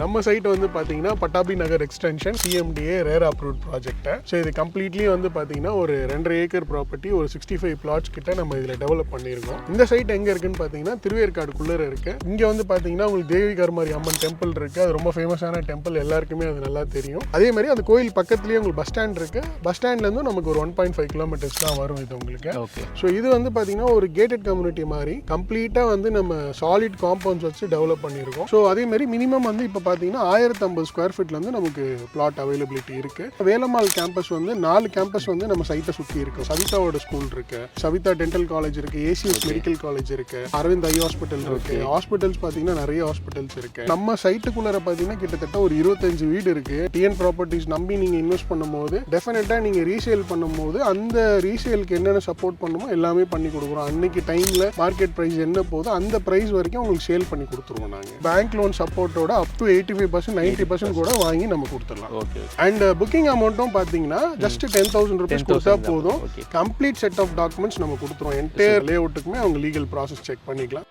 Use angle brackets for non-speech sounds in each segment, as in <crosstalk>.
நம்ம சைட் வந்து பார்த்தீங்கன்னா Pattabi Nagar extension CMDA RERA approved project so இது கம்ப்ளீட்லி வந்து பார்த்தீங்கன்னா ஒரு ரெண்டரை ஏக்கர் ப்ராப்பர்ட்டி ஒரு சிக்ஸ்டி ஃபைவ் பிளாட்ஸ் கிட்ட நம்ம இதில் டெவலப் பண்ணியிருக்கோம். இந்த சைட் எங்கே இருக்குன்னு பார்த்தீங்கன்னா திருவேற்காடுக்குள்ளே இருக்கு. இங்கே வந்து பார்த்தீங்கன்னா உங்களுக்கு தேவி கருமாரி அம்மன் டெம்பிள் இருக்கு. அது ரொம்ப ஃபேமஸான டெம்பிள் எல்லாருக்குமே அது நல்லா தெரியும். அதே மாதிரி அந்த கோயில் பக்கத்துலேயே உங்களுக்கு பஸ் ஸ்டாண்ட் இருக்கு. பஸ் ஸ்டாண்ட்லேருந்து நமக்கு ஒரு ஒன் பாயிண்ட் ஃபைவ் கிலோமீட்டர்ஸ் தான் வரும் இது உங்களுக்கு. ஓகே ஸோ இது வந்து பார்த்தீங்கன்னா ஒரு கேட்டட் கம்யூனிட்டி மாதிரி. கம்ப்ளீட்டாக வந்து நம்ம சாலிட் காம்பவுண்ட்ஸ் வச்சு டெவலப் பண்ணியிருக்கோம். ஸோ அதே மாதிரி மினிமம் வந்து இப்போ பார்த்தீங்கன்னா ஆயிரத்தி ஐம்பது ஸ்கொயர் ஃபீட்லேருந்து நமக்கு பிளாட் அவைலபிலிட்டி இருக்கு. வேலம்மாள் கேம்பஸ் வந்து நாலு கேம்பஸ் வந்து நம்ம சைட்டை சுற்றி இருக்கு. சவிதாவோட ஸ்கூல் இருக்கு. சவிதா டென்டல் காலேஜ் இருக்கு. ஏசிஎஸ் மெடிக்கல் காலேஜ் இருக்கு. அரவிந்த் ஐ ஹாஸ்பிட்டல் இருக்கு. ஹாஸ்பிட்டல்ஸ் பார்த்தீங்கன்னா நிறைய ஹாஸ்பிட்டல்ஸ் இருக்கு. நம்ம சைட்டுக்குள்ளார பார்த்தீங்கன்னா கிட்டத்தட்ட ஒரு இருபத்தஞ்சு வீடு இருக்கு. டிஎன் ப்ராப்பர்ட்டிஸ் நம்பி நீங்கள் இன்வெஸ்ட் பண்ணும்போது டெஃபினட்டாக நீங்கள் ரீசேல் பண்ணும்போது அந்த ரீசேலுக்கு என்னென்ன சப்போர்ட் பண்ணுமோ எல்லாமே பண்ணி கொடுக்குறோம். அன்னைக்கு டைமில் மார்க்கெட் ப்ரைஸ் என்ன போதோ அந்த ப்ரைஸ் வரைக்கும் உங்களுக்கு சேல் பண்ணி கொடுத்துருவோம் நாங்கள் பேங்க் லோன் சப்போர்ட்டோட up to eighty five percent ninety percent கூட வாங்கி நம்ம கொடுத்துடலாம். ஓகே அண்ட் புக்கிங் அமௌண்ட்டும் பார்த்தீங்கன்னா ஜஸ்ட் டென் தௌசண்ட் ருபீஸ் கொடுத்தா போதும். கம்ப்ளீட் செட் ஆஃப் டாக்குமெண்ட்ஸ் நம்ம கொடுத்துருவோம். என்டையர் லே அவுட்டுக்குமே அவங்க லீகல் ப்ராசஸ் செக் பண்ணிக்கலாம்.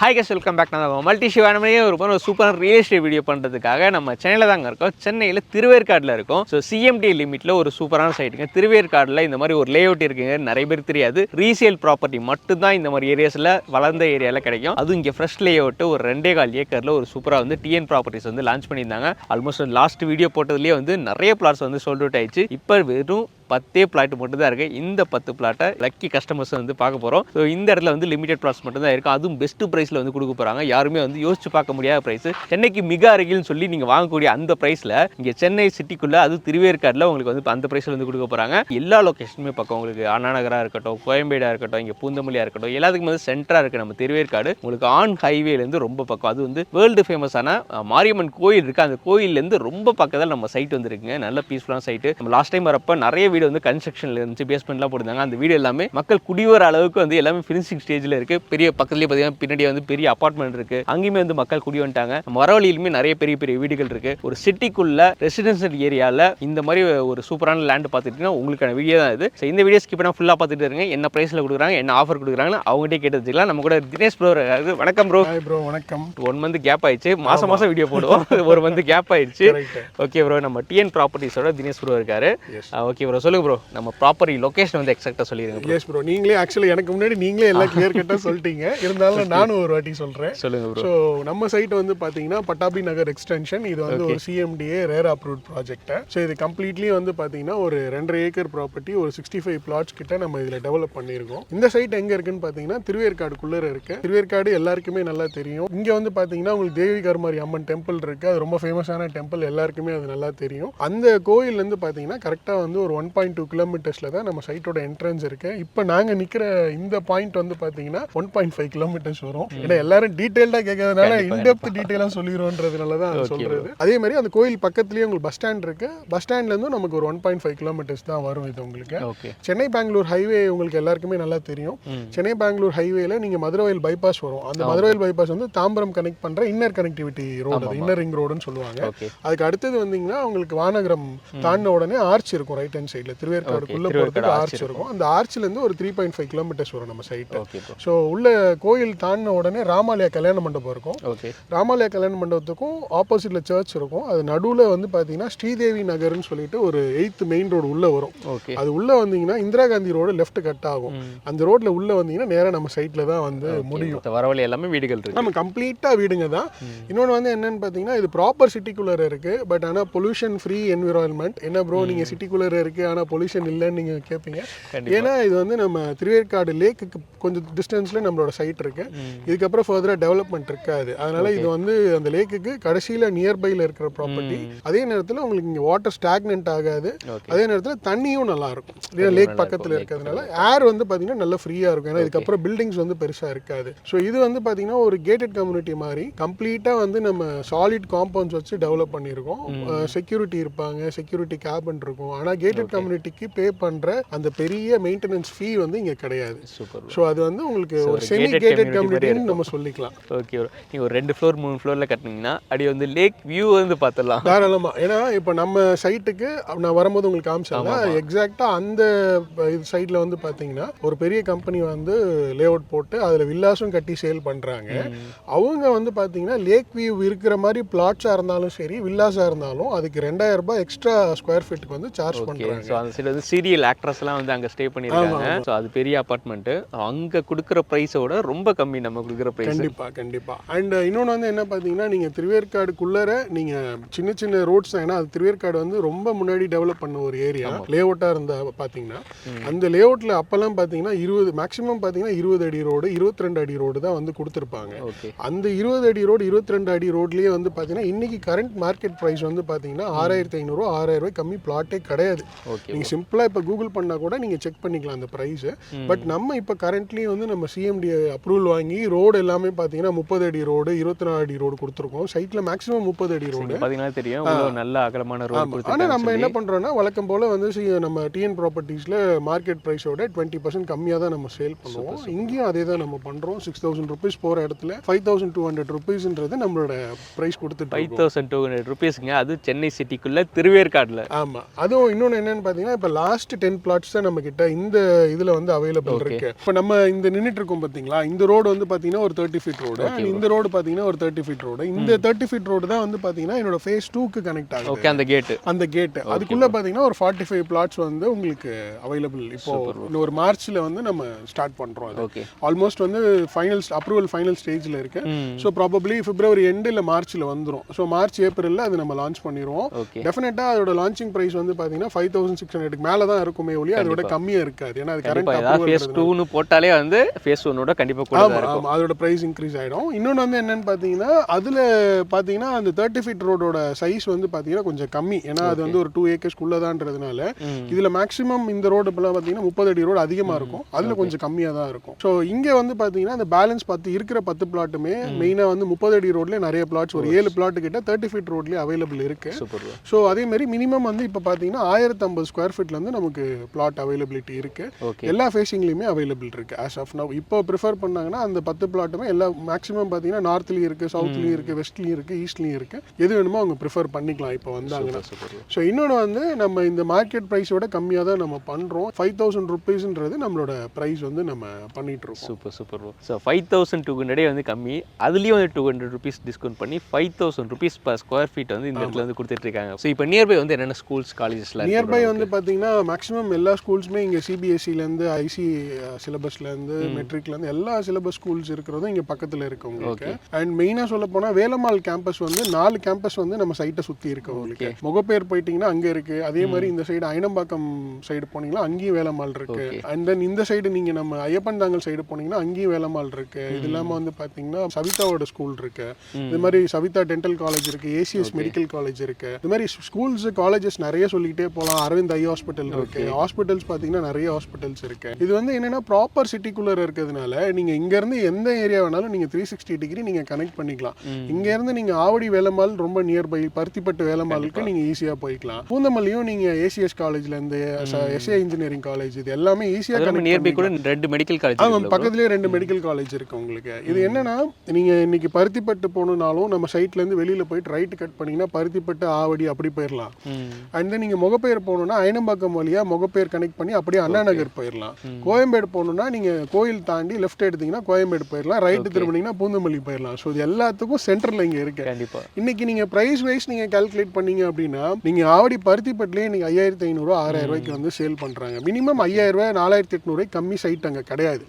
ஹாய் கஸ் வெல்கம் பேக் நான் மல்டி சிவானமையே ஒரு ஒரு சூப்பரான ரியல் எஸ்டேட் வீடியோ பண்ணுறதுக்காக நம்ம சென்னையில் தாங்க இருக்கோம். சென்னையில் திருவேற்காடில் இருக்கோம். ஸோ சிஎம்டி லிமிட்டில் ஒரு சூப்பரான சைட்டுங்க திருவேற்காடில் இந்த மாதிரி ஒரு லே அவுட் இருக்குங்க. நிறைய பேர் தெரியாது. ரீசேல் ப்ராப்பர்ட்டி மட்டும்தான் இந்த மாதிரி ஏரியாஸில் வளர்ந்த ஏரியாவில் கிடைக்கும். அதுவும் இங்கே ஃப்ரெஷ் லே ஒரு ரெண்டே கால் ஏக்கரில் ஒரு சூப்பராக வந்து டிஎன் ப்ராப்பர்ட்டிஸ் வந்து லான்ச் பண்ணியிருந்தாங்க. ஆல்மோஸ்ட் லாஸ்ட் வீடியோ போட்டதுலேயே வந்து நிறைய பிளாட்ஸ் வந்து சோல்ட் அவுட் ஆயிடுச்சு. இப்போ வெறும் பத்தே பிளாட் மட்டும் தான் இருக்குது இந்த பத்து பிளாட்டை லக்கி கஸ்டமர்ஸ் வந்து பார்க்க போகிறோம் ஸோ இந்த இடத்துல வந்து லிமிடெட் பிளாட்ஸ் மட்டும் தான் இருக்குது அதுவும் பெஸ்ட் ப்ரைஸில் வந்து கொடுக்க போகிறாங்க யாருமே வந்து யோசிச்சு பார்க்க முடியாத ப்ரைஸ் சென்னைக்கு மிக அருகில்னு சொல்லி நீங்கள் வாங்கக்கூடிய அந்த ப்ரைஸில் இங்கே சென்னை சிட்டிக்குள்ளே அது திருவேற்காடில் உங்களுக்கு வந்து அந்த ப்ரைஸில் வந்து கொடுக்க போகிறாங்க எல்லா லொக்கேஷனுமே பக்கம் உங்களுக்கு அண்ணா நகராக இருக்கட்டும் கோயம்பேடாக இருக்கட்டும் இங்கே பூந்தமல்லியாக இருக்கட்டும் எல்லாத்துக்கும் வந்து சென்டராக இருக்குது நம்ம திருவேற்காடு. உங்களுக்கு ஆன் ஹைவேலேருந்து ரொம்ப பக்கம். அது வந்து வேர்ல்டு ஃபேமஸான மாரியம்மன் கோயில் இருக்குது அந்த கோயிலேருந்து ரொம்ப பக்கத்தில் நம்ம சைட் வந்துருக்குங்க. நல்ல பீஸ்ஃபுல்லான சைட்டு நம்ம லாஸ்ட் டைம் வரப்போ நிறைய வீடு வந்து கன்ஸ்ட்ரக்ஷனில் இருந்துச்சு பேஸ்மெண்ட்லாம் போட்டிருந்தாங்க. அந்த வீடு எல்லாமே மக்கள் குடிவர அளவுக்கு வந்து எல்லாமே ஃபினிஷிங் ஸ்டேஜில் இருக்குது பெரிய பக்கத்துலேயே பார்த்தீங்கன்னா பின்னாடி வந்து பெரிய அப்பார்ட்மெண்ட் இருக்குது அங்கேயுமே வந்து மக்கள் குடி வந்துட்டாங்க. நம்ம வரவழியிலுமே நிறைய பெரிய பெரிய வீடுகள் இருக்குது ஒரு சிட்டிக்குள்ள ரெசிடென்ஷியல் ஏரியாவில் இந்த மாதிரி ஒரு சூப்பரான லேண்ட் பார்த்துட்டீங்கன்னா உங்களுக்கான வீடியோ தான் இது. ஸோ இந்த வீடியோ ஸ்கிப் பண்ணால் ஃபுல்லாக பார்த்துட்டு இருங்க. என்ன ப்ரைஸில் கொடுக்குறாங்க என்ன ஆஃபர் கொடுக்குறாங்கன்னு அவங்ககிட்டே கேட்டு வச்சுக்கலாம். நம்ம கூட தினேஷ் ப்ரோ வணக்கம் ப்ரோ ப்ரோ வணக்கம். ஒன் மந்த் கேப் ஆயிடுச்சு. மாசம் மாசம் வீடியோ போடுவோம். <laughs> ஒரு மந்த் கேப் ஆயிடுச்சு. ஓகே ப்ரோ நம்ம டிஎன் ப்ராப்பர்ட்டிஸோட தினேஷ் ப்ரோ இருக்காரு. ஓகே ப்ரோ சொல்லுங்க ப்ரோ நம்ம ப்ராப்பர்ட்டி லொகேஷன் வந்து எக்ஸாக்டாக சொல்லிடுங்க bro. எஸ் ப்ரோ நீங்களே ஆக்சுவலி எனக்கு முன்னாடி நீங்களே எல்லாம் கிளியர் கட்டாக சொல்லிட்டீங்க. இருந்தாலும் நானும் ஒரு வாட்டி சொல்கிறேன் சொல்லுங்க ப்ரோ ஸோ நம்ம சைட் வந்து பார்த்தீங்கன்னா பட்டாபி நகர் எக்ஸ்டென்ஷன் இது வந்து ஒரு CMDA RERA approved project so இது கம்ப்ளீட்லி வந்து பார்த்தீங்கன்னா ஒரு ரெண்டரை ஏக்கர் ப்ராப்பர்ட்டி ஒரு சிக்ஸ்டி ஃபைவ் பிளாட்ஸ் கிட்ட நம்ம இதில் டெவலப் பண்ணியிருக்கோம். இந்த சைட் எங்கே இருக்குன்னு பார்த்தீங்கன்னா திருவேற்காடுக்குள்ளே இருக்கு. திருவேற்காடு எல்லாருக்குமே நல்லா தெரியும். இங்கே வந்து பார்த்தீங்கன்னா உங்களுக்கு தேவி கருமாரி அம்மன் டெம்பிள் இருக்கு. அது ரொம்ப ஃபேமஸான டெம்பிள் எல்லாருக்குமே அது நல்லா தெரியும். அந்த கோயில்லேருந்து பார்த்தீங்கன்னா கரெக்டாக வந்து ஒரு ஒன் பாயிண்ட் டூ கிலோமீட்டர்ஸில் தான் நம்ம சைட்டோட என்ட்ரன்ஸ் இருக்கு. இப்போ நாங்கள் நிற்கிற இந்த பாயிண்ட் வந்து பார்த்தீங்கன்னா ஒன் பாயிண்ட் ஃபைவ் கிலோமீட்டர்ஸ் வரும். ஏன்னா எல்லாரும் டீட்டெயில்டாக கேட்கறதுனால இன்டெப்த் டீட்டெயிலாக சொல்லிடுவோன்றதுனால தான் அது சொல்றது. அதே மாதிரி அந்த கோயில் பக்கத்துலேயே உங்களுக்கு பஸ் ஸ்டாண்ட் இருக்கு. பஸ் ஸ்டாண்ட்லேருந்து நமக்கு ஒரு ஒன் பாயிண்ட் ஃபைவ் கிலோமீட்டர்ஸ் தான் வரும் இது உங்களுக்கு. சென்னை பெங்களூர் ஹைவே உங்களுக்கு எல்லாருக்குமே நல்லா தெரியும். சென்னை பெங்களூர் ஹைவேல நீங்க மதுரவாயில் பைபாஸ் வரும். அந்த மதுரவாயில் பைபாஸ் வந்து தாம்பரம் கனெக்ட் பண்ற inner connectivity road inner ring ரோடுன்னு சொல்லுவாங்க. அதுக்கு அடுத்தது வந்தீங்கன்னா உங்களுக்கு வானகரம் தாண்டின உடனே ஆர்ச் இருக்கும் ரைட் ஹேண்ட் சைடில் திருவேற்காடுக்குள்ள திருவேற்காடு போகிறதுக்கு ஆர்ச் இருக்கும். அந்த ஆர்ச்ல இருந்து ஒரு த்ரீ பாயிண்ட் ஃபைவ் கிலோமீட்டர்ஸ் வரும் நம்ம சைட்டு ஸோ உள்ள கோயில் தாண்டின உடனே ராமாலயா கல்யாண மண்டபம் இருக்கும். ராமாலயா கல்யாண மண்டபத்துக்கும் ஆப்போசிட்ல சர்ச் இருக்கும். அது நடுவில் வந்து பார்த்தீங்கன்னா ஸ்ரீதேவி நகர்னு சொல்லிட்டு ஒரு எயித்து மெயின் ரோடு உள்ள வரும். அது உள்ள வந்தீங்கன்னா Indira Gandhi road left cut ஆகும். அந்த ரோட்ல உள்ள வந்தீங்கன்னா நேரா நம்ம சைட்ல தான் வந்து முடியும். வரவழி எல்லாமே வீடுகள் இருக்கு. நம்ம கம்ப்ளீட்டா வீடுங்க தான். இன்னொன்று வந்து என்னன்னு பார்த்தீங்கன்னா இது ப்ராப்பர் சிட்டிக்குள்ளே இருக்கு. பட் ஆனால் பொல்யூஷன் ஃப்ரீ என்விரான்மெண்ட் என்ன ப்ரோ நீங்க சிட்டிக்குள்ளே இருக்கு. ஆனா பொல்யூஷன் இல்லைன்னு நீங்க கேட்பீங்க. ஏன்னா இது வந்து நம்ம திருவேற்காடு லேக்குக்கு கொஞ்சம் டிஸ்டன்ஸ்ல நம்மளோட சைட் இருக்கு. இதுக்கப்புறம் ஃபர்தராக டெவலப்மெண்ட் இருக்காது. அதனால இது வந்து அந்த லேக்குக்கு கடைசியில நியர்பைல இருக்கிற ப்ராப்பர்ட்டி அதே நேரத்தில் உங்களுக்கு இங்கே வாட்டர் ஸ்டாக்னென்ட் ஆகாது. அதே நேரத்தில் தண்ணியும் நல்லா இருக்கும் இல்லையா லேக் பக்கத்தில் இருக்கிறதுனால ஏர் வந்து பார்த்தீங்கன்னா நல்லா ஃப்ரீயாக இருக்கும். ஏன்னா இதுக்கப்புறம் பில்டிங்ஸ் வந்து பெருசாக இருக்காது. ஸோ இது வந்து பார்த்தீங்கன்னா ஒரு கேட்டட் கம்யூனிட்டி மாதிரி கம்ப்ளீட்டாக வந்து நம்ம சாலிட் காம்பவுண்ட்ஸ் வச்சு டெவலப் பண்ணியிருக்கோம். செக்யூரிட்டி இருப்பாங்க. செக்யூரிட்டி கேபின் இருக்கும். ஆனால் கேட்டட் கம்யூனிட்டி கம்யூனிட்டிக்கு பே பண்ற அந்த பெரிய மெயின்டெனன்ஸ் ஃபீ வந்து இங்க கிடையாது. சூப்பர் ஸோ அது வந்து உங்களுக்கு ஒரு செமி கேட்டட் கம்யூனிட்டின்னு நம்ம சொல்லிக்கலாம். ஓகே நீங்கள் ஒரு ரெண்டு ஃப்ளோர் மூணு ஃப்ளோரில் கட்டினீங்கன்னா அப்படியே வந்து லேக் வியூ வந்து பார்த்துடலாம். தாராளமா. ஏன்னா இப்போ நம்ம சைட்டுக்கு நான் வரும்போது உங்களுக்கு காமிச்சேன் எக்ஸாக்டா அந்த இது சைட்ல வந்து பாத்தீங்கன்னா ஒரு பெரிய கம்பெனி வந்து லே அவுட் போட்டு அதுல வில்லாஸும் கட்டி சேல் பண்றாங்க. அவங்க வந்து பாத்தீங்கன்னா லேக் வியூ இருக்கிற மாதிரி பிளாட்ஸா இருந்தாலும் சரி வில்லாஸா இருந்தாலும் அதுக்கு ரெண்டாயிரம் ரூபாய் எக்ஸ்ட்ரா ஸ்கொயர் ஃபீட்டுக்கு வந்து சார்ஜ் ஓகே பண்றாங்க. ஸோ அந்த சைடு வந்து சீரியல் ஆக்ட்ரஸ்லாம் வந்து அங்கே ஸ்டே பண்ணியிருக்காங்க. ஸோ அது பெரிய அப்பார்ட்மெண்ட்டு அங்கே கொடுக்குற ப்ரைஸோட ரொம்ப கம்மி நம்ம கொடுக்குற ப்ரைஸ் கண்டிப்பா கண்டிப்பா. அண்ட் இன்னொன்று வந்து என்ன பார்த்தீங்கன்னா நீங்க திருவேற்காடுக்குள்ளர நீங்க சின்ன சின்ன ரோட்ஸ் ஏன்னா அது திருவேற்காடு வந்து ரொம்ப முன்னாடி டெவலப் பண்ண ஒரு ஏரியா லே அவுட்டாக இருந்த பார்த்தீங்கன்னா அந்த லே அவுட்ல அப்பெல்லாம் பார்த்தீங்கன்னா இருபது மேக்ஸிமம் பார்த்தீங்கன்னா இருபது அடி ரோடு இருபத்தி ரெண்டு அடி ரோடு தான் வந்து கொடுத்துருப்பாங்க. அந்த இருபது அடி ரோடு இருபத்தி ரெண்டு அடி ரோட்லயே வந்து பார்த்தீங்கன்னா இன்னைக்கு கரண்ட் மார்க்கெட் ப்ரைஸ் வந்து பார்த்தீங்கன்னா ஆறாயிரத்தி ஐநூறுரூவா ஆறாயிரம் ரூபாய் கம்மி பிளாட்டே கிடையாது. ஓகே நீங்க சிம்பிளா இப்போ கூகுள் பண்ணா கூட நீங்க செக் பண்ணிக்கலாம் அந்த ப்ரைஸ் பட் நம்ம இப்போ கரண்ட்லி வந்து நம்ம சிஎம்டி அப்ரூவல் வாங்கி ரோடு எல்லாமே பார்த்தீங்கன்னா முப்பது அடி ரோடு இருபத்தி நாலு அடி ரோடு கொடுத்துருக்கோம். சைட்ல மேக்ஸிமம் முப்பது அடி ரோடு பார்த்தீங்கன்னா தெரியும். நல்ல அகலமான ரோடு ஆனா கொடுத்துருக்காங்க நம்ம என்ன பண்றோம்னா வழக்கம் போல வந்து நம்ம டிஎன் ப்ராப்பர்ட்டிஸ்ல மார்க்கெட் ப்ரைஸோட டுவெண்ட்டி பர்சன்ட் கம்மியாக தான் நம்ம சேல் பண்ணுவோம். இங்கேயும் அதே தான் நம்ம பண்றோம். சிக்ஸ் தௌசண்ட் ருபீஸ் போற இடத்துல ஃபைவ் தௌசண்ட் டூ ஹண்ட்ரட் ருபீஸ்ன்றது நம்மளோட ப்ரைஸ் கொடுத்துட்டு ஃபைவ் தௌசண்ட் டூ ஹண்ட்ரட் ருபீஸுங்க அது சென்னை சிட்டிக்குள்ள திருவேற்காடில். ஆமா. அதுவும் இன்னொன்று என்னன்னு பார்த்தீங்கன்னா இப்போ லாஸ்ட் டென் பிளாட்ஸ் தான் நம்ம கிட்ட இந்த இதுல வந்து அவைலபிள் இருக்கு. இப்போ நம்ம இந்த நின்றுட்டு இருக்கோம் பார்த்தீங்களா இந்த ரோடு வந்து பார்த்தீங்கன்னா ஒரு தேர்ட்டி ஃபீட் ரோடு இந்த ரோடு பார்த்தீங்கன்னா ஒரு தேர்ட்டி ஃபீட் ரோடு இந்த தேர்ட்டி ஃபீட் ரோடு தான் வந்து பார்த்தீங்கன்னா என்னோட ஃபேஸ் டூக்கு கனெக்ட் ஆகுது. ஓகே அந்த கேட்டு அந்த கேட் அதுக்குள்ள பாத்தீங்கன்னா ஒரு ஃபார்ட்டி ஃபைவ் பிளாட்ஸ் வந்து உங்களுக்கு அவைலபிள் இப்போ ஒரு மார்ச்ல வந்து நம்ம ஸ்டார்ட் பண்றோம் அது. ஓகே ஆல்மோஸ்ட் வந்து ஃபைனல் அப்ரூவல் ஃபைனல் ஸ்டேஜ்ல இருக்கு. ஸோ ப்ராபப்ளி பிப்ரவரி எண்டு இல்லை மார்ச்ல வந்துரும். ஸோ மார்ச் ஏப்ரல்ல அது நம்ம லான்ச் பண்ணிடுவோம் ஓகே டெஃபினட்டா அதோட லான்ச்சிங் பிரைஸ் வந்து பாத்தீங்கன்னா ஃபைவ் தௌசண்ட் சிக்ஸ் ஹண்ட்ரட் மேல தான் இருக்குமே ஒழிய அதோட கம்மியா இருக்காது. ஏன்னா அது கரண்ட் ஃபேஸ் டூன்னு போட்டாலே வந்து ஃபேஸ் ஒன்னோட கண்டிப்பா கூட அதோட பிரைஸ் இன்க்ரீஸ் ஆயிடும். இன்னொன்று வந்து என்னன்னு பார்த்தீங்கன்னா அதுல பார்த்தீங்கன்னா அந்த தேர்ட்டி ஃபீட் ரோடோட சைஸ் வந்து பார்த்தீங்கன்னா கொஞ்சம் கம்மி. ஏன்னா அது வந்து ஒரு டூ ஏக்கர்ஸ்க்குள்ளதான்றதுனால. இதுல மேக்ஸிமம் இந்த ரோடு இப்பெல்லாம் பார்த்தீங்கன்னா முப்பது அடி ரோடு அதிகமா இருக்கும். அதுல கொஞ்சம் கம்மியா தான் இருக்கும். ஸோ இங்க வந்து பார்த்தீங்கன்னா அந்த பேலன்ஸ் பத்து இருக்கிற பத்து பிளாட்டுமே மெயினா வந்து முப்பது அடி ரோட்ல நிறைய பிளாட்ஸ் ஒரு ஏழு பிளாட் கிட்ட தேர்ட்டி ஃபீட் ரோட்லயே அவைலபிள் இருக்கு. சூப்பர் ஸோ அதே மாதிரி மினிமம் வந்து இப்போ பார்த்தீங்கன்னா ஆயிரத்தி ஐம்பது ஸ்கொயர் ஃபீட்லேருந்து நமக்கு பிளாட் அவைலபிலிட்டி இருக்கு. ஓகே எல்லா ஃபேஸிங்லேயுமே அவைலபிள் இருக்கு ஆஸ் ஆஃப் நவ் இப்போ ப்ரிஃபர் பண்ணாங்கன்னா அந்த பத்து பிளாட்டுமே எல்லா மேக்ஸிமம் பார்த்தீங்கன்னா நார்த்லேயும் இருக்கு சவுத்லேயும் இருக்கு வெஸ்ட்லேயும் இருக்கு ஈஸ்ட்லேயும் இருக்கு. எது வேணுமோ அவங்க ப்ரிஃபர் பண்ணிக்கலாம் இப்போ வந்தாங்கன்னா. ஸோ இன்னொன்று வந்து நம்ம இந்த மார்க்கெட் ப்ரைஸோட கம்மியாக தான் நம்ம பண்ணுறோம் ஃபைவ் தௌசண்ட் ருபீஸ்ன்றது நம்மளோட ப்ரைஸ் வந்து நம்ம பண்ணிட்டு இருக்கோம் super super so five thousand two ஹண்ட்ரடே வந்து கம்மி. அதுலேயும் வந்து டூ ஹண்ட்ரட் ருபீஸ் டிஸ்கவுண்ட் பண்ணி five thousand rupees per square feet வந்து இந்த இடத்துல வந்து கொடுத்துட்டு இருக்காங்க. ஸோ இப்போ நியர்பை வந்து என்னென்ன ஸ்கூல்ஸ் காலேஜஸ்லாம் நியர்பை வந்து பார்த்தீங்கன்னா மேக்ஸிமம் எல்லா ஸ்கூல்ஸுமே இங்கே சிபிஎஸ்சிலேருந்து ஐசி சிலபஸ்லேருந்து மெட்ரிக்லேருந்து எல்லா சிலபஸ் ஸ்கூல்ஸ் இருக்கிறதும் இங்கே பக்கத்தில் இருக்கு உங்களுக்கு அண்ட் மெயினாக சொல்ல போனால் வேலம்மாள் கேம்பஸ் வந்து நாலு கேம்பஸ் வந்து நம்ம சைட்டை சுற்றி இருக்கு உங்களுக்கு முகப்பேர் போயிட்டீங்கன்னா அங்கே இருக்கு. அதே மாதிரி இந்த சைடு அயனம்பாக்கம் சைடு போனீங்கன்னா அங்கேயும் வேலம்மாள் இருக்கு. அண்ட் தென் இந்த சைடு நீங்கள் நம்ம ஐயப்பன்தாங்கல் சைடு போனீங்கன்னா அங்கேயும் வேலம்மாள் இருக்கு. இது இல்லாமல் வந்து பார்த்தீங்கன்னா சவிதாவோட ஸ்கூல் இருக்கு. இது மாதிரி சவிதா டென்டல் காலேஜ் இருக்கு ஏசிஎஸ் மெடிக்கல் காலேஜ் இருக்கு. இது மாதிரி ஸ்கூல்ஸ் காலேஜஸ் நிறைய சொல்லிக்கிட்டே போகலாம் அரவிந்த் ஐ ஹாஸ்பிட்டல் இருக்கு. ஹாஸ்பிட்டல்ஸ் பார்த்தீங்கன்னா நிறைய ஹாஸ்பிட்டல்ஸ் இருக்கு. இது வந்து என்னன்னா ப்ராப்பர் சிட்டிக்குள்ளே இருக்கிறதுனால நீங்க இங்க இருந்து எந்த ஏரியா வேணாலும் நீங்க த்ரீ சிக்ஸ்டி டிகிரி நீங்க கனெக்ட் பண்ணிக்கலாம். இங்க இருந்து நீங்க ஆவடி வேலம்மாள் ரொம்ப நியர்பை பருத்திப்பட்டு வேலம்மாளுக்கு நீங்க ஈஸியா போய்க்கலாம். பூந்தமல்லியும் நீங்க ஏசிஎஸ் காலேஜ்ல இருந்து எஸ்ஏ இன்ஜினியரிங் காலேஜ் இது எல்லாமே ஈஸியா அது கனெக்ட் நியர்பை கூட ரெண்டு மெடிக்கல் காலேஜ் ஆமாம் பக்கத்துலேயே ரெண்டு மெடிக்கல் காலேஜ் இருக்கு உங்களுக்கு. இது என்னன்னா நீங்க இன்னைக்கு பருத்திப்பட்டு போகணுன்னாலும் நம்ம சைட்ல இருந்து வெளியில போயிட்டு ரைட் கட் பண்ணீங்கன்னா பருத்திப்பட்டு ஆவடி அப்படி போயிடலாம் அண்ட் தென் நீங்க முகப்பேர் போகணும்னா அயனம்பாக்கம் வழியா முகப்பேர் கனெக்ட் பண்ணி அப்படியே அண்ணா நகர் போயிடலாம் கோயம்பேடு போகணும்னா நீங்க கோயில் தாண்டி லெஃப்ட் எடுத்தீங்கன்னா கோயம்பேடு போயிடலாம் ரைட்டு திரும்பினீங்கன்னா பூந்தமல்லி போயிடலாம் ஸோ இது எல்லாத்துக்கும் சென்டர்ல இங்க இருக்கு. கண்டிப்பா. இன்னைக்கு நீங்க பிரைஸ் வைஸ் நீங்க கால்குலேட் பண்ணீங்க அப்படின்னா நீங்க ஆவடி பருத்திப்பட்டிலேயே நீங்க ஐயாயிரத்தி ஐநூறு ஆறாயிரம் ரூபாய்க்கு வந்து சேல் பண்றாங்க. மினிமம் ஐயாயிரம் ரூபாய் நாலாயிரத்தி எட்நூறு கம்மி சைட் அங்க கிடையாது.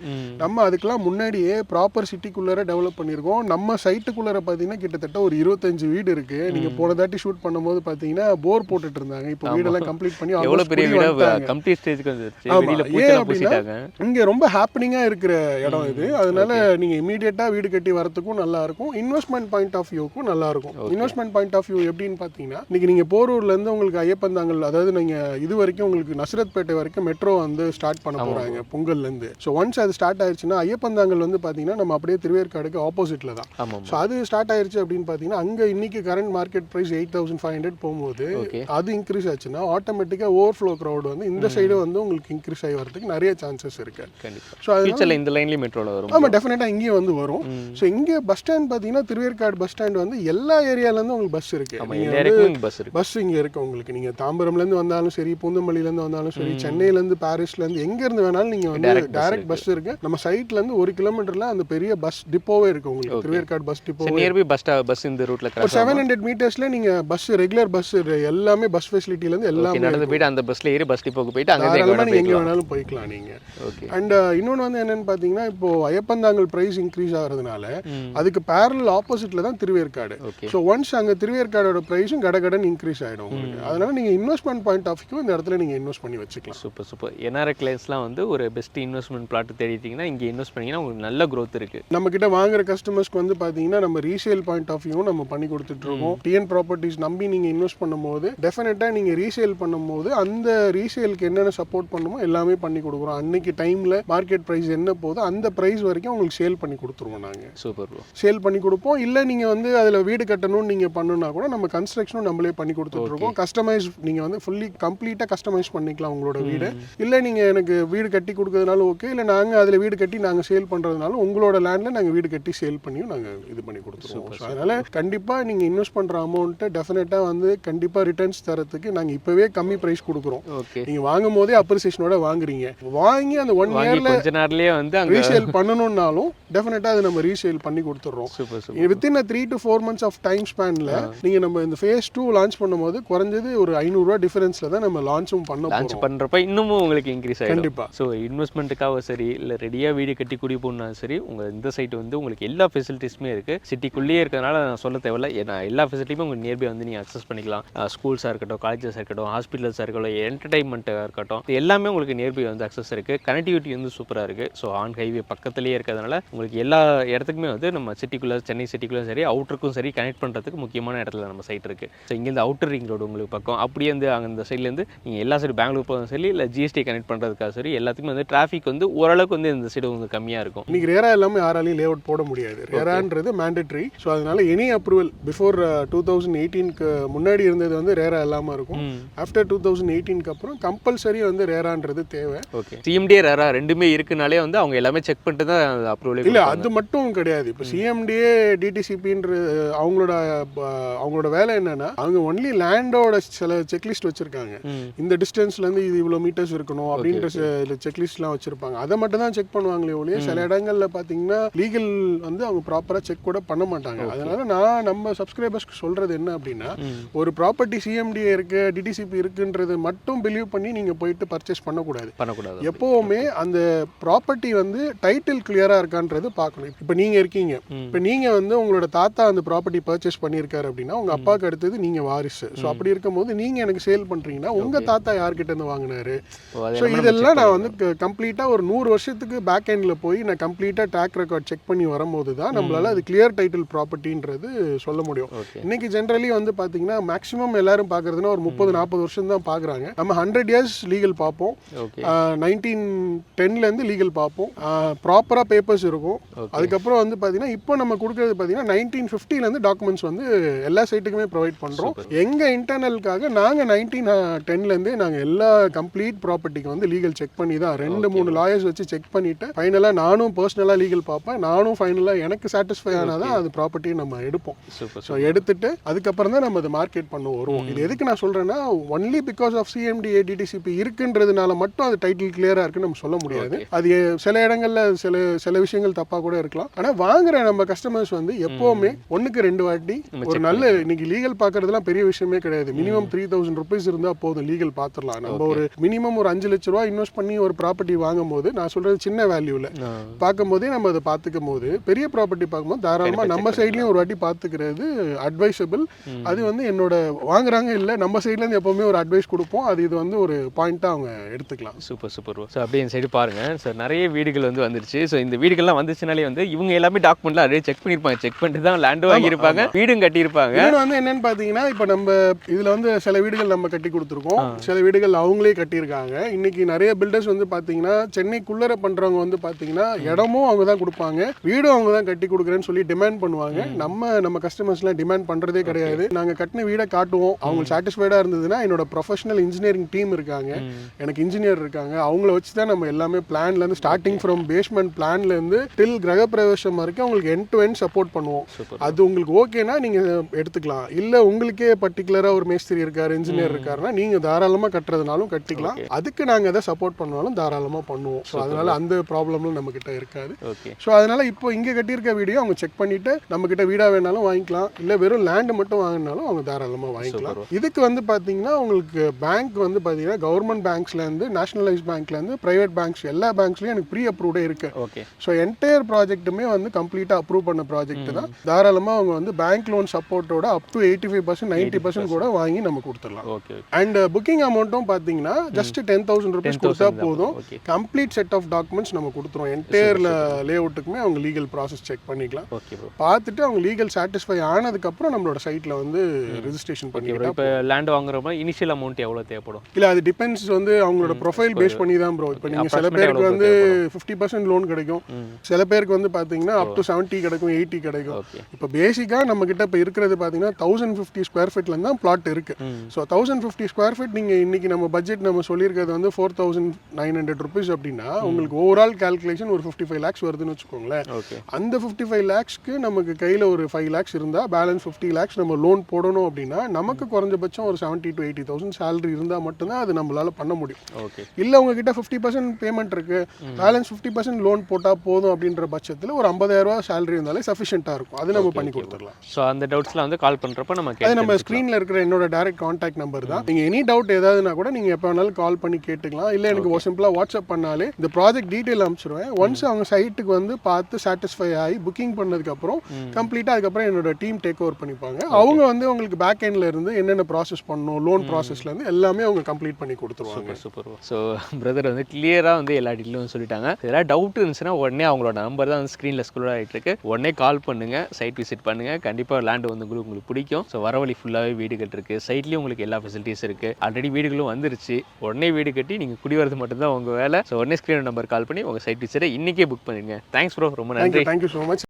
நம்ம அதுக்கெல்லாம் முன்னாடியே ப்ராப்பர் சிட்டிக்குள்ளார டெவலப் பண்ணியிருக்கோம். நம்ம சைட்டுக்குள்ளார பார்த்தீங்கன்னா கிட்டத்தட்ட ஒரு இருபத்தஞ்சு வீடு இருக்கு. நீங்க போன தாட்டி ஷூட் பண்ணும்போது பார்த்தீங்கன்னா போர் போட்டுட்டு இருந்தாங்க. இப்போ வீடெல்லாம் கம்ப்ளீட் பண்ணி எவ்வளவு almost பெரிய. கம்ப்ளீட் ஸ்டேஜ்க்கு வந்துருச்சு. வெளியில பூச்செல்லாம் பூசிட்டாங்க இங்க ரொம்ப ஹாப்பனிங்கா இருக்கிற இடம் இது. அதனால நீங்க இமீடியட்டா வீடு கட்டி வரதுக்கும் நல்லா இருக்கும். இன்வெஸ்ட்மெண்ட் பாயிண்ட் ஆஃப் வியூக்கும் நல்லா இருக்கும். இன்வெஸ்ட்மெண்ட் பாயிண்ட் ஆஃப் வியூ எப்படின்னு பாத்தீங்கன்னா இன்னைக்கு நீங்க போரூர்ல இருந்து உங்களுக்கு ஐயப்பந்தாங்கல் அதாவது நீங்க இது வரைக்கும் உங்களுக்கு நசரத்பேட்டை வரைக்கும் மெட்ரோ வந்து ஸ்டார்ட் பண்ண போறாங்க பொங்கல்ல இருந்து. ஸோ ஒன்ஸ் அது ஸ்டார்ட் ஆயிருச்சுன்னா ஐயப்பந்தாங்கல் வந்து பாத்தீங்கன்னா நம்ம அப்படியே திருவேற்காடுக்கு ஆப்போசிட்ல தான். ஸோ அது ஸ்டார்ட் ஆயிருச்சு அப்படின்னு பார்த்தீங்கன்னா அங்கே இன்னைக்கு current market price eight thousand five hundred போகும்போது. அது இன்க்ரீஸ் ஆச்சுன்னா ஆட்டோமேட்டிக்காக ஓவர்ஃப்ளோ க்ரௌட் வந்து இந்த சைடு வந்து உங்களுக்கு இன்க்ரீஸ் ஆகி வரதுக்கு நிறைய சான்சஸ் இருக்கு. ஸோ அது இந்த லைன்லயும் மெட்ரோல வரும். ஆமாம் டெஃபினட்டாக இங்கேயும் வந்து வரும். ஸோ இங்கே பஸ் ஸ்டாண்ட் பார்த்தீங்கன்னா திருவேற்காடு பஸ் ஸ்டாண்ட் வந்து எல்லா ஏரியாலேருந்து உங்களுக்கு பஸ் இருக்கு. பஸ் பஸ் இங்கே இருக்கு. உங்களுக்கு. நீங்கள் தாம்பரம்லேருந்து வந்தாலும் சரி பூந்தமல்லியிலேருந்து வந்தாலும் சரி சென்னையிலேருந்து பாரிஸ்லேருந்து எங்கேருந்து வேணாலும் நீங்கள் வந்து டைரக்ட் பஸ் இருக்கு. நம்ம சைட்லேருந்து ஒரு கிலோமீட்டரில் அந்த பெரிய பஸ் டிப்போவே இருக்கு உங்களுக்கு. Thiruverkadu bus depot nearby bus bus இந்த ஒரு கிராஸ் செவன் ஹண்ட்ரட் மீட்டர்ஸில் நீங்கள் பஸ் ரெகுலர் பஸ் எல்லாமே பஸ் ஃபெசிலிட்டிலேருந்து எல்லாமே போயிட்டு அந்த பஸ்ல ஏறி பஸ் டிப்போக்கு போயிட்டு அங்க தாராளமாக எங்கே வேணாலும் போய்க்கலாம் நீங்கள் ஓகே அண்ட் இன்னொன்று வந்து என்னன்னு பார்த்தீங்கன்னா இப்போ ஐயப்பந்தாங்கல் ப்ரைஸ் இன்க்ரீஸ் ஆகிறதுனால. அதுக்கு பேரல் ஆப்போசிட்டில் தான் திருவேற்காடு. ஸோ ஒன்ஸ் அங்கே திருவேற்காடோட ப்ரைஸும் கடகடன் இன்க்ரீஸ் ஆகிடும் உங்களுக்கு. அதனால நீங்கள் இன்வெஸ்ட்மெண்ட் பாயிண்ட் ஆஃப் வியூ இந்த இடத்துல நீங்கள் இன்வெஸ்ட் பண்ணி வச்சுக்கலாம். சூப்பர் சூப்பர் என்ஆர்ஐ கிளைஸ்லாம் வந்து ஒரு பெஸ்ட் இன்வெஸ்ட்மெண்ட் பிளாட் தேடிட்டீங்கன்னா இங்கே இன்வெஸ்ட் பண்ணீங்கன்னா உங்களுக்கு நல்ல growth இருக்கு. நம்ம கிட்ட வாங்குற கஸ்டமர்ஸ்க்கு வந்து பார்த்தீங்கன்னா நம்ம ரீசேல் பாயிண்ட் ஆஃப் வியூ நம்ம பண்ணி கொடுத்துட்டு இருக்கோம். டிஎன் ப்ராப்பர்ட்டிஸ் நம்பி நீங்கள் இன்வெஸ்ட் பண்ணும்போது டெஃபினட்டாக நீங்கள் ரீசேல் பண்ணும்போது அந்த ரீசேலுக்கு என்னென்ன சப்போர்ட் பண்ணுமோ எல்லாமே பண்ணி கொடுக்குறோம். அன்னைக்கு டைமில் மார்க்கெட் ப்ரைஸ் என்ன போதோ அந்த ப்ரைஸ் வரைக்கும் உங்களுக்கு சேல் பண்ணி கொடுத்துருவோம் நாங்கள் சூப்பர் ப்ரோ சேல் பண்ணி கொடுப்போம். இல்லை நீங்கள் வந்து அதில் வீடு கட்டணும்னு நீங்கள் பண்ணணும்னா கூட நம்ம கன்ஸ்ட்ரக்ஷனும் நம்மளே பண்ணி கொடுத்துட்ருக்கோம் கஸ்டமைஸ் நீங்கள் வந்து ஃபுல்லி கம்ப்ளீட்டாக கஸ்டமைஸ் பண்ணிக்கலாம் உங்களோட வீடு. இல்லை நீங்கள் எனக்கு வீடு கட்டி கொடுக்கறதுனாலும் ஓகே இல்லை நாங்கள் அதில் வீடு கட்டி நாங்கள் சேல் பண்ணுறதுனாலும் உங்களோட லேண்டில் நாங்கள் வீடு கட்டி சேல் பண்ணியும் நாங்கள் இது பண்ணி கொடுத்துருவோம். ஸோ அதனால் கண்டிப்பாக நீங்கள் இன்வெஸ்ட் பண்ணுற அமௌண்ட்டை டெஃபினட்டாக வந்து கண்டிப்பாக ரிட்டர்ன்ஸ் தரத்துக்கு நாங்கள் இப்போவே கம்மி ப்ரைஸ் கொடுக்குறோம். ஓகே நீங்கள் வாங்கும் போதே அப்ரிசியேஷனோட வாங்குறீங்க. வாங்கி அந்த ஒன் இயரில் கொஞ்ச நேரத்துலயே வந்து ரீசேல் பண்ணணும்னாலும் டெஃபினட்டாக அது நம்ம ரீசேல் பண்ணி super within three to four months of time ஸ்பேனில் நீங்கள் நம்ம இந்த ஃபேஸ் டூ லான்ச் பண்ணும்போது குறைஞ்சது ஒரு ஐநூறுரூவா டிஃபரன்ஸில் தான் நம்ம லான்ச்சும் பண்ண லான்ச் போகிறோம் பண்றப்ப இன்னமும் உங்களுக்கு இன்க்ரீஸ் ஆயிடும். கண்டிப்பா. ஸோ இன்வெஸ்ட்மெண்ட்டுக்காக சரி இல்லை ரெடியாக வீடு கட்டி குடி போகணும்னாலும் சரி உங்க இந்த சைட் வந்து உங்களுக்கு எல்லா ஃபெசிலிட்டிஸுமே இருக்கு. சிட்டிக்குள்ளேயே இருக்கிறதுனால நான் சொல்ல தேவையில்ல. ஏன்னா எல்லா ஃபெசிலிட்டியுமே உங்களுக்கு நியர்பை வந்து நீங்கள் அக்சஸ் பண்ணிக்கலாம். ஸ்கூல்ஸாக இருக்கட்டும் காலேஜஸாக இருக்கட்டும் ஹாஸ்பிட்டல்ஸாக இருக்கட்டும் என்டர்டைன்மெண்ட்டாக இருக்கட்டும் இது எல்லாமே உங்களுக்கு நியர்பை வந்து அக்சஸ் இருக்கு. கனெக்டிவிட்டி வந்து சூப்பராக இருக்கு. ஸோ ஆன் ஹைவே பக்கத்துலேயே இருக்கிறதுனால உங்களுக்கு எல்லா இடத்துக்குமே வந்து நம்ம சிட்டிக்குள்ளே சென்னை சிட்டிக்குள்ளே சரி அவுட்டருக்கும் சரி கனெக்ட் பண்ணுறதுக்கு முக்கியமான இடத்துல நம்ம சைட் இருக்கு. ஸோ இங்கேருந்து அவுட்டர் ரிங் ரோடு உங்களுக்கு பக்கம். அப்படியே வந்து அங்கே இந்த சைட்லேருந்து நீங்கள் எல்லா சைடு பெங்களூர் போகிறதும் சரி இல்லை ஜிஎஸ்டி கனெக்ட் பண்ணுறதுக்காக சரி எல்லாத்துக்குமே வந்து டிராஃபிக் வந்து ஓரளவுக்கு வந்து இந்த சைடு வந்து கம்மியாக இருக்கும். இன்னைக்கு ரேரா இல்லாமல் யாராலையும் லே அவுட் போட முடியாது. ரேரான்றது மேண்டட்ரி ஸோ அதனால any approval before two thousand எயிட்டீனுக்கு முன்னாடி இருந்தது வந்து ரேரா இல்லாமல் இருக்கும். ஆஃப்டர் டூ தௌசண்ட் எயிட்டீனுக்கு அப்புறம் கம்பல்சரி வந்து ரேரான்றது தேவை. ஓகே சிஎம்டிஏ ரேரா ரெண்டுமே இருக்குனாலே வந்து அவங்க எல்லாமே செக் பண்ணிட்டு தான் அப்ரூவலே இல்ல அது மட்டும் கிடையாது. இப்போ சிஎம்டிஏ டிடிசிபின்ற அவங்களோட அவங்களோட வேலை என்னன்னா அவங்க ஒன்லி லேண்டோட சில செக்லிஸ்ட் வச்சிருக்காங்க. இந்த டிஸ்டன்ஸ்ல இருந்து இது இவ்வளவு மீட்டர்ஸ் இருக்கணும் அப்படின்ற செக்லிஸ்ட்லாம் வச்சிருப்பாங்க. அதை மட்டும் தான் செக் பண்ணுவாங்களே ஒழிய சில இடங்கள்ல பாத்தீங்கன்னா லீகல் வந்து அவங்க ப்ராப்பரா செக் கூட பண்ண மாட்டாங்க. அதனால நான் நம்ம சப்ஸ்கிரைபர்ஸ்க்கு சொல்றது என்ன அப்படின்னா ஒரு ப்ராப்பர்ட்டி சிஎம்டிஏ இருக்கு டிடிசிபி இருக்குன்றது மட்டும் பிலீவ் பண்ணி நீங்க போயிட்டு பர்ச்சேஸ் பண்ணக்கூடாது. பண்ணக்கூடாது. எப்போவுமே அந்த ப்ராப்பர்ட்டி வந்து டைட்டில் கிளியரா இருக்கான்றது பார்க்கணும். இப்போ நீங்க இருக்கீங்க. இப்போ நீங்க வந்து உங்களோட தாத்தா அந்த ப்ராப்பர்ட்டி பர்ச்சேஸ் பண்ணியிருக்காரு அப்படின்னா உங்க அப்பாவுக்கு அடுத்தது நீங்க வாரிசு. ஸோ அப்படி இருக்கும்போது நீங்க எனக்கு சேல் பண்றீங்கன்னா உங்க தாத்தா யார்கிட்ட இருந்து வாங்கினாரு? ஸோ இதெல்லாம் நான் வந்து கம்ப்ளீட்டாக ஒரு நூறு வருஷத்துக்கு பேக் எண்டில் போய் நான் கம்ப்ளீட்டாக டேக் ரெக்கார்ட் செக் பண்ணி வரும்போது தான் நம்மளால அது கிளியர் டைட்டில் ப்ராப்பர்ட்டின்றது சொல்ல முடியும். இன்னைக்கு ஜென்ரலி வந்து பார்த்தீங்கன்னா மேக்ஸிமம் எல்லாரும் பார்க்கறதுன்னா ஒரு முப்பது நாற்பது வருஷம் தான் பார்க்குறாங்க. நம்ம ஹண்ட்ரட் இயர்ஸ் லீகல் பார்ப்போம். நைன்டீன் டென்லேருந்து லீகல் பார்ப்போம். ப்ராப்பராக பேப்பர்ஸ் இருக்கும். அதுக்கப்புறம் வந்து பார்த்தீங்கன்னா இப்போ நம்ம கொடுக்குறது பார்த்தீங்கன்னா நைன்டீன் ஃபிஃப்டிலேருந்து டாக்குமெண்ட்ஸ் வந்து எல்லா சைட்டுக்குமே ப்ரொவைட் பண்ணுறோம் எங்கள் இன்டர்னலுக்காக நாங்கள் நைன்டீன் டென்லேருந்தே நாங்கள் எல்லா கம்ப்ளீட் ப்ராப்பர்ட்டிக்கு வந்து லீகல் செக் பண்ணி தான் ரெண்டு மூணு லாயர்ஸ் வச்சு செக் பண்ணிவிட்டு ஃபைனலாக நானும் பர்சனலாக லீகல் பார்ப்பேன். நானும் ஃபைனலாக எனக்கு சாட்டிஸ்ஃபை ஆனால் தான் அது ப்ராப்பர்ட்டியை நம்ம எடுப்போம். ஸோ எடுத்துட்டு அதுக்கப்புறம் தான் நம்ம அதை மார்க்கெட் பண்ண வருவோம். இது எதுக்கு நான் சொல்றேன்னா only because of CMD ADTCP இருக்குன்றதுனால மட்டும் அது டைட்டில் கிளியரா இருக்குன்னு நம்ம சொல்ல முடியாது. அது சில இடங்கள்ல சில சில விஷயங்கள் தப்பா கூட இருக்கலாம். ஆனா வாங்குற நம்ம கஸ்டமர்ஸ் வந்து எப்பவுமே ஒண்ணுக்கு ரெண்டு வாட்டி ஒரு நல்ல இன்னைக்கு லீகல் பாக்குறதுலாம் பெரிய விஷயமே கிடையாது. மினிமம் த்ரீ தௌசண்ட் ருபீஸ் இருந்தா போதும் லீகல் பாத்துரலாம் நம்ம ஒரு மினிமம் ஒரு அஞ்சு லட்ச ரூபா இன்வெஸ்ட் பண்ணி ஒரு ப்ராப்பர்ட்டி வாங்கும் போது நான் சொல்றது சின்ன வேல்யூல பார்க்கும்போதே நம்ம அதை பார்த்துக்கும் போது பெரிய ப்ராப்பர்ட்டி பார்க்கும்போது தாராளமாக நம்ம சைட்லேயும் ஒரு வாட்டி பார்த்துக்கிறது அட்வைசபிள் அது வந்து என்னோட வாங்குறாங்க இல்லை நம்ம சைட்லேருந்து எப்போவுமே ஒரு அட்வைஸ் கொடுப்போம். அது இது வந்து ஒரு பாயிண்ட்டாக அவங்க எடுத்துக்கலாம். சூப்பர் சூப்பர் ஸோ அப்படியே இந்த சைடு பாருங்க. ஸோ நிறைய வீடுகள் வந்து வந்துருச்சு. ஸோ இந்த வீடுகள்லாம் வந்துச்சுனாலே வந்து இவங்க எல்லாமே டாக்குமெண்ட்லாம் அப்படியே செக் பண்ணியிருப்பாங்க செக் பண்ணிட்டு தான் லேண்டும் வாங்கியிருப்பாங்க. வீடும் கட்டியிருப்பாங்க. இன்னொன்று வந்து என்னன்னு பார்த்தீங்கன்னா இப்போ நம்ம இதில் வந்து சில வீடுகள் நம்ம கட்டி கொடுத்துருக்கோம். சில வீடுகள் அவங்களே கட்டியிருக்காங்க. இன்னைக்கு நிறைய பில்டர்ஸ் வந்து பார்த்தீங்கன்னா சென்னைக்குள்ளர பண்ணுறவங்க வந்து பார்த்தீங்கன்னா இடமும் அவங்க தான் கொடுப்பாங்க. வீடும் அவங்க தான் கட்டி கொடுக்குறேன்னு சொல்லி டிமாண்ட் பண்ணுவாங்க. நம்ம நம்ம கஸ்டமர்ஸ்லாம் டிமாண்ட் பண்ணுறதே கிடையாது. நாங்கள் கட்டின வீடை காட்டுவோம். அவங்க சாட்டிஸ்ஃபைடாக இருந்ததுன்னா என்னோட ப்ரொஃபைல் ப்ரொஃபஷனல் இன்ஜினியரிங் டீம் இருக்காங்க. எனக்கு இன்ஜினியர் இருக்காங்க. அவங்கள வச்சு தான் நம்ம எல்லாமே பிளான்ல இருந்து ஸ்டார்டிங் ஃப்ரம் பேஸ்மெண்ட் பிளான்ல இருந்து டில் கிரக பிரவேசம் வரைக்கும் உங்களுக்கு எண்ட் டு எண்ட் சப்போர்ட் பண்ணுவோம் அது உங்களுக்கு ஓகேனா நீங்க எடுத்துக்கலாம். இல்ல உங்களுக்கே பர்டிகுலரா ஒரு மேஸ்திரி இருக்காரு இன்ஜினியர் இருக்காருன்னா நீங்க தாராளமா கட்டுறதுனாலும் கட்டிக்கலாம். அதுக்கு நாங்க எதை சப்போர்ட் பண்ணாலும் தாராளமா பண்ணுவோம். ஸோ அதனால அந்த ப்ராப்ளம்லாம் நம்ம கிட்ட இருக்காது. ஸோ அதனால இப்போ இங்க கட்டியிருக்க வீடியோ அவங்க செக் பண்ணிட்டு நம்ம கிட்ட வீடா வேணாலும் வாங்கிக்கலாம். இல்ல வெறும் லேண்ட் மட்டும் வாங்கினாலும் அவங்க தாராளமா வாங்கிக்கலாம். இதுக்கு வந்து பாத்தீங்கன்னா உங்களுக்கு பேங்க் வந்து பாத்தீங்கன்னா கவர்மெண்ட் பேங்க்ஸ்ல இருந்து நேஷனலைஸ் பேங்க்ல இருந்து பிரைவேட் பேங்க்ஸ் எல்லா பேங்க்ஸ்லயும் எனக்கு ப்ரீ அப்ரூவ்டே இருக்கு. ஓகே ஸோ என்டையர் ப்ராஜெக்ட்டுமே வந்து கம்ப்ளீட்டாக அப்ரூவ் பண்ண ப்ராஜெக்ட் தான். தாராளமாக அவங்க வந்து பேங்க் லோன் சப்போர்ட்டோட up to eighty five percent ninety percent கூட வாங்கி நம்ம கொடுத்துடலாம். ஓகே அண்ட் புக்கிங் அமௌண்ட்டும் பார்த்தீங்கன்னா ஜஸ்ட் டென் தௌசண்ட் ருபீஸ் கொடுத்தா போதும். கம்ப்ளீட் செட் ஆஃப் டாக்குமெண்ட்ஸ் நம்ம கொடுத்துருவோம். என்டையர் லே அவுட்டுக்குமே அவங்க லீகல் ப்ராசஸ் செக் பண்ணிக்கலாம். ஓகே ப்ரோ பார்த்துட்டு அவங்க லீகல் சாட்டிஸ்ஃபை ஆனதுக்கப்புறம் நம்மளோட சைட்டில் வந்து ரெஜிஸ்ட்ரேஷன் பண்ணிக்கலாம் இப்போ லேண்ட் வாங்குறப்ப இனிஷியல் அமௌண்ட் எவ்வளோ தேவைப்படும்? இல்ல அது டிபெண்ட்ஸ் வந்து அவங்களோட ப்ரொஃபைல் பேஸ் பண்ணி தான் ப்ரோ இப்போ நீங்கள் சில பேருக்கு வந்து ஃபிஃப்டி பர்சன்ட் லோன் கிடைக்கும். சில பேருக்கு வந்து பார்த்தீங்கன்னா அப் டு செவன்ட்டி கிடைக்கும் எயிட்டி கிடைக்கும். இப்போ பேசிக்காக நம்ம கிட்ட இப்போ இருக்கிறது பார்த்தீங்கன்னா தௌசண்ட் ஃபிஃப்டி ஸ்கொயர் ஃபீட்ல தான் பிளாட் இருக்கு. So thousand fifty square feet நீங்கள் இன்னைக்கு நம்ம பட்ஜெட் நம்ம சொல்லியிருக்கிறது வந்து four thousand nine hundred rupees அப்படின்னா உங்களுக்கு ஓவரால் கால்குலேஷன் ஒரு ஃபிஃப்டி ஃபைவ் லேக்ஸ் வருதுன்னு வச்சுக்கோங்களேன். அந்த ஃபிஃப்டி ஃபைவ் லேக்ஸ்க்கு நமக்கு கையில் ஒரு ஃபைவ் லேக்ஸ் இருந்தால் பேலன்ஸ் ஃபிஃப்டி லேக்ஸ் நம்ம லோன் போடணும் அப்படின்னா நமக்கு குறைஞ்சபட்சம் ஒரு seventy to eighty thousand salary இருந்தால் மட்டும்தான் அது நம்மளால பண்ண முடியும். ஓகே இல்லை உங்ககிட்ட ஃபிஃப்டி பர்சன்ட் பேமெண்ட் இருக்கு. பேலன்ஸ் ஃபிஃப்டி பர்சன்ட் லோன் போட்டால் போதும் அப்படின்ற பட்சத்தில் ஒரு 50000 ரூபா சேலரி இருந்தாலே சஃபிஷியண்ட்டாக இருக்கும். அது நம்ம பண்ணி கொடுத்துடலாம். ஸோ அந்த டவுட்ஸ்லாம் வந்து கால் பண்ணுறப்ப நம்ம அது நம்ம ஸ்க்ரீனில் இருக்கிற என்னோட டைரக்ட் காண்டாக்ட் நம்பர் தான். நீங்கள் எனி டவுட் ஏதாவதுனா கூட நீங்கள் எப்போ வேணாலும் கால் பண்ணி கேட்டுக்கலாம். இல்லை எனக்கு சிம்பிளாக வாட்ஸ்அப் பண்ணாலே இந்த ப்ராஜெக்ட் டீட்டெயில் அனுப்பிச்சிடுவேன் ஒன்ஸ் அவங்க சைட்டுக்கு வந்து பார்த்து சாட்டிஸ்ஃபை ஆகி புக்கிங் பண்ணதுக்கப்புறம் கம்ப்ளீட்டாக அதுக்கப்புறம் என்னோட டீம் டேக் ஓவர் பண்ணிப்பாங்க அவங்க வந்து உங்களுக்கு பேக் எண்ட்ல இருந்து என்னென்ன ப்ராசஸ் பண்ணணும் லோன் ப்ராசஸ்லேருந்து எல்லாமே அவங்க கம்ப்ளீட் பண்ணி கொடுத்துருவாங்க. சூப்பர் ஸோ பிரதர் வந்து கிளியராக வந்து எல்லா டீட்டெயிலும் சொல்லிட்டாங்க. ஏதாவது டவுட் இருந்துச்சுன்னா உடனே அவங்களோட நம்பர் தான் வந்து ஸ்க்ரீனில் ஸ்க்ரோல் ஆகிட்டு இருக்கு உடனே கால் பண்ணுங்க சைட் விசிட் பண்ணுங்க. கண்டிப்பாக லேண்ட் வந்து உங்களுக்கு பிடிக்கும். ஸோ வரவழி ஃபுல்லாகவே வீடுகள் இருக்கு. சைட்லேயும் உங்களுக்கு எல்லா ஃபெசிலிட்டிஸ் இருக்கு. ஆல்ரெடி வீடுகளும் வந்துருச்சு. உடனே வீடு கட்டி நீங்கள் குடி வரது மட்டும்தான் உங்கள் வேலை. ஸோ உடனே ஸ்க்ரீன் நம்பர் கால் பண்ணி உங்கள் சைட் விசிட்டை இன்னைக்கே புக் பண்ணிடுங்க. தேங்க்ஸ் ப்ரோ ரொம்ப நன்றி. Thank you so much